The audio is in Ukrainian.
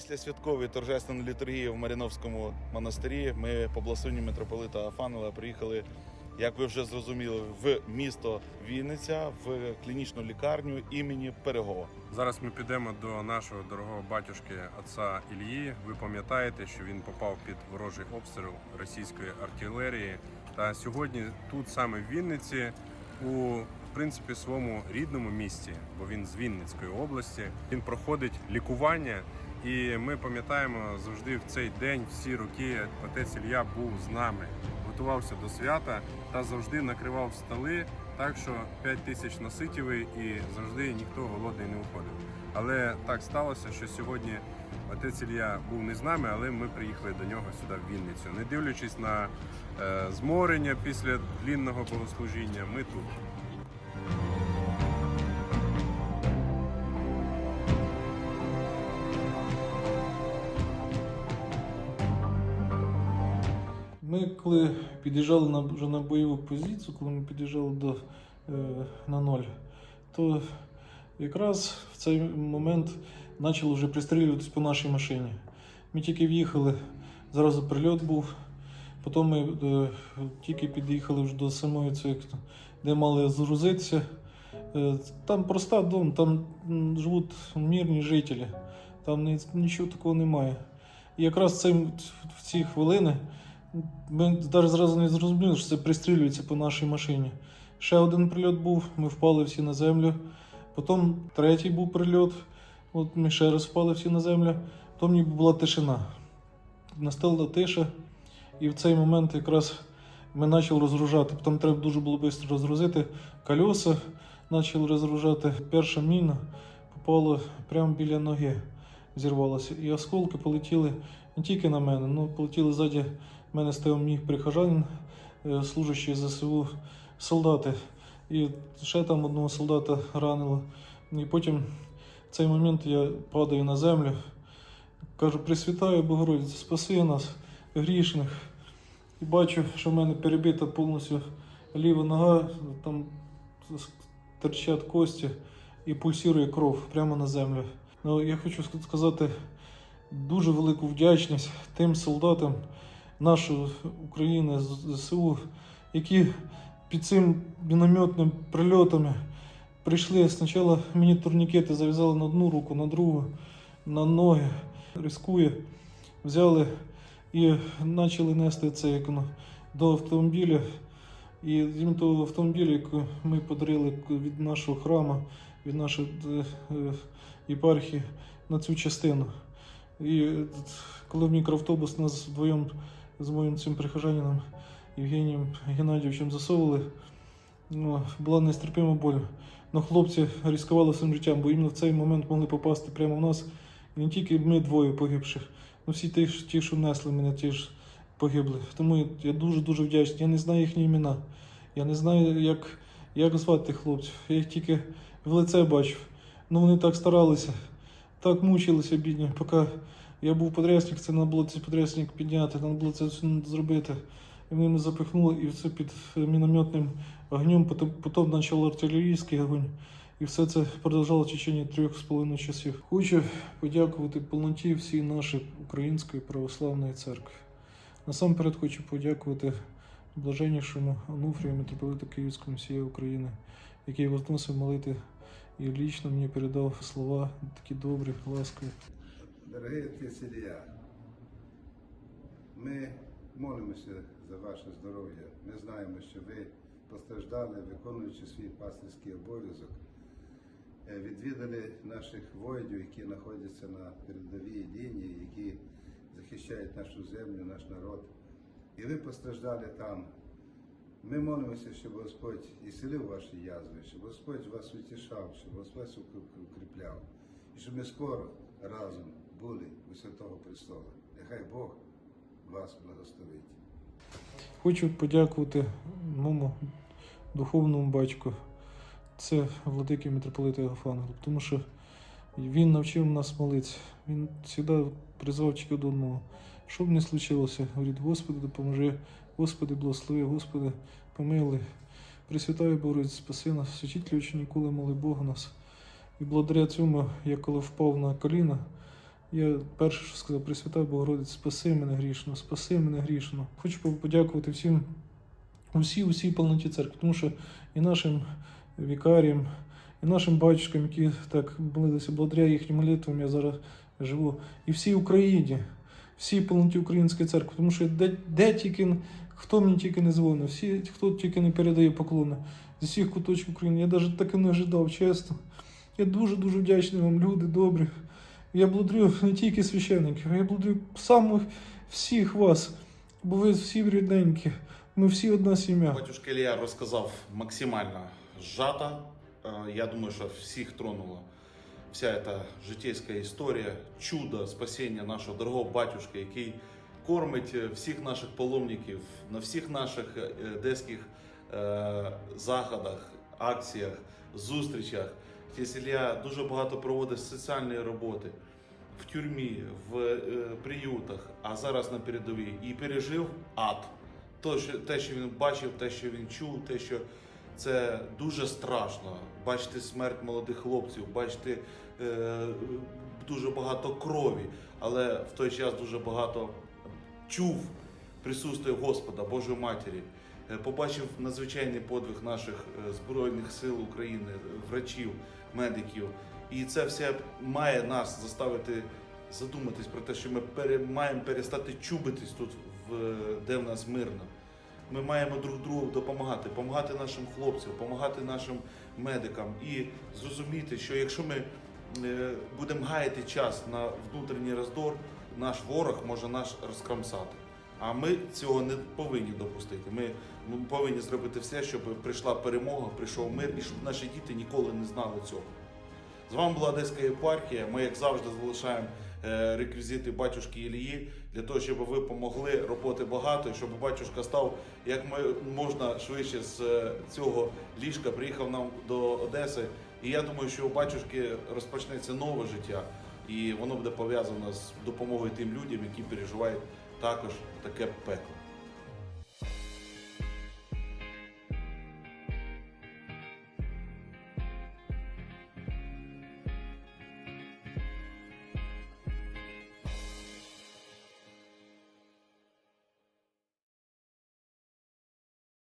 Після святкової торжественної літургії в Маріновському монастирі ми по благословенню митрополита Афанила приїхали, як ви вже зрозуміли, в місто Вінниця в клінічну лікарню імені Перегова. Зараз ми підемо до нашого дорогого батюшки отця Ілії. Ви пам'ятаєте, що він попав під ворожий обстріл російської артилерії. Та сьогодні тут саме в Вінниці, у в принципі своєму рідному місті, бо він з Вінницької області. Він проходить лікування. І ми пам'ятаємо завжди в цей день, всі роки, отець Ілля був з нами, готувався до свята та завжди накривав столи так, що 5 тисяч наситівий і завжди ніхто голодний не уходив. Але так сталося, що сьогодні отець Ілля був не з нами, але ми приїхали до нього сюди в Вінницю. Не дивлячись на е, зморення після длінного богослужіння, ми тут. Ми коли під'їжджали на, вже на бойову позицію, коли ми під'їжджали до, е, на ноль, то якраз в цей момент почали вже пристрілюватись по нашій машині. Ми тільки в'їхали, зразу прильот був. Потім ми е, тільки під'їхали вже до самої цієї, де мали згрузитися. Е, там проста дом, там живуть мирні жителі, там ні- нічого такого немає. І якраз цей, в ці хвилини ми навіть зразу не зрозуміли, що це пристрілюється по нашій машині. Ще один прильот був, ми впали всі на землю. Потім третій був прильот, от ми ще раз впали всі на землю. Потім ніби була тишина. Настала тиша, і в цей момент якраз ми почали розгружати. Там треба дуже було швидко розгрузити колеса, почали розгружати. Перша міна попала прямо біля ноги, зірвалася. І осколки полетіли не тільки на мене, ну полетіли ззаді мене стояв мій прихожанин, е, служащий ЗСУ, солдати. І ще там одного солдата ранило. І потім в цей момент я падаю на землю, кажу, Пресвятаю Богородиця, спаси нас, грішних. І бачу, що в мене перебита повністю ліва нога, там торчать кості і пульсує кров прямо на землю. Ну, я хочу сказати дуже велику вдячність тим солдатам нашої України ЗСУ, які під цим мінометним прильотами прийшли. Спочатку мені турнікети зав'язали на одну руку, на другу, на ноги. Рискує. Взяли і почали нести це як до автомобіля. І їм того автомобіля, який ми подарили від нашого храму, від нашої е, е, єпархії на цю частину. І е, коли мікроавтобус нас вдвоєм з моїм цим прихожанином Євгенієм Геннадійовичем засовували, ну, була нестерпима боль. Но хлопці ризикували своїм життям, бо іменно в цей момент могли попасти прямо в нас. І не тільки ми двоє погибших, ну всі ті, що несли мене, ті ж погибли. Тому я дуже-дуже вдячний. Я не знаю їхні імена. Я не знаю, як, як звати хлопців. Я їх тільки в лице бачив. Ну вони так старалися, так мучилися, бідні, поки я був подрясник, це треба було цей подрясник підняти, треба було це все зробити. І вони мене запихнули, і все під мінометним огнем, потім, потім почав артилерійський огонь. І все це продовжало в течение трьох з половиною часів. Хочу подякувати повноті всій нашій Української православної церкви. Насамперед хочу подякувати блаженнішому Ануфрію, митрополиту Київському всієї України, який возносив молити і лічно мені передав слова такі добрі, ласкові. Дорогий отець Ілля, ми молимося за ваше здоров'я. Ми знаємо, що ви постраждали, виконуючи свій пастирський обов'язок, Е, відвідали наших воїнів, які знаходяться на передовій лінії, які захищають нашу землю, наш народ. І ви постраждали там. Ми молимося, щоб Господь ісцелив ваші язви, щоб Господь вас утішав, щоб Господь укріпляв. І щоб ми скоро разом були у Святого Престола. Нехай Бог вас благословить. Хочу подякувати моєму духовному батьку, це владикий митрополит Єофангел, тому що він навчив нас молитися. Він завжди призвав до одного. Що б не случилося, говорить, Господи, допоможи, Господи, благослови, Господи, помилуй. Пресвятаю Богородиці, спаси нас, святіть ключі ніколи моли Бога нас. І благодаря цьому, я коли впав на коліна, Я перше, що сказав, Пресвята Богородиць, спаси мене грішно, спаси мене грішно. Хочу подякувати всім, усій, усій повноті церкви, тому що і нашим вікаріям, і нашим батюшкам, які так молилися, благодаря їхнім молитвам я зараз живу, і всій Україні, всій повноті української церкви, тому що де, де тільки, хто мені тільки не дзвонив, всі, хто тільки не передає поклони з усіх куточків України. Я навіть таке не ожидав, чесно. Я дуже-дуже вдячний вам, люди добрі. Я благодарю не тільки священників, я благодарю самих всіх вас, бо ви всі рідненькі, ми всі одна сім'я. Батюшка Ілля розказав максимально сжато. Е, Я думаю, що всіх тронула вся эта житейська історія, чудо спасіння нашого дорогого батюшки, який кормить всіх наших паломників на всіх наших е, одеських е, заходах, акціях, зустрічах. Отець Ілля дуже багато проводить соціальної роботи в тюрмі, в е, приютах, а зараз на передовій і пережив ад. Те, що він бачив, те, що він чув, те, що це дуже страшно. Бачити смерть молодих хлопців, бачити е, дуже багато крові, але в той час дуже багато чув присутствие Господа, Божої Матері. Е, Побачив надзвичайний подвиг наших е, Збройних сил України, врачів, медиків. І це все має нас заставити задуматись про те, що ми пере, маємо перестати чубитись тут, в, де в нас мирно. Ми маємо друг другу допомагати, допомагати нашим хлопцям, допомагати нашим медикам і зрозуміти, що якщо ми е, будемо гаяти час на внутрішній роздор, наш ворог може нас розкрамсати. А ми цього не повинні допустити. Ми, ми повинні зробити все, щоб прийшла перемога, прийшов мир і щоб наші діти ніколи не знали цього. З вами була Одеська єпархія. Ми, як завжди, залишаємо е, реквізити батюшки Ілії для того, щоб ви помогли. Роботи багато, щоб батюшка став як можна швидше з е, цього ліжка, приїхав нам до Одеси. І я думаю, що у батюшки розпочнеться нове життя, і воно буде пов'язано з допомогою тим людям, які переживають також таке пекло.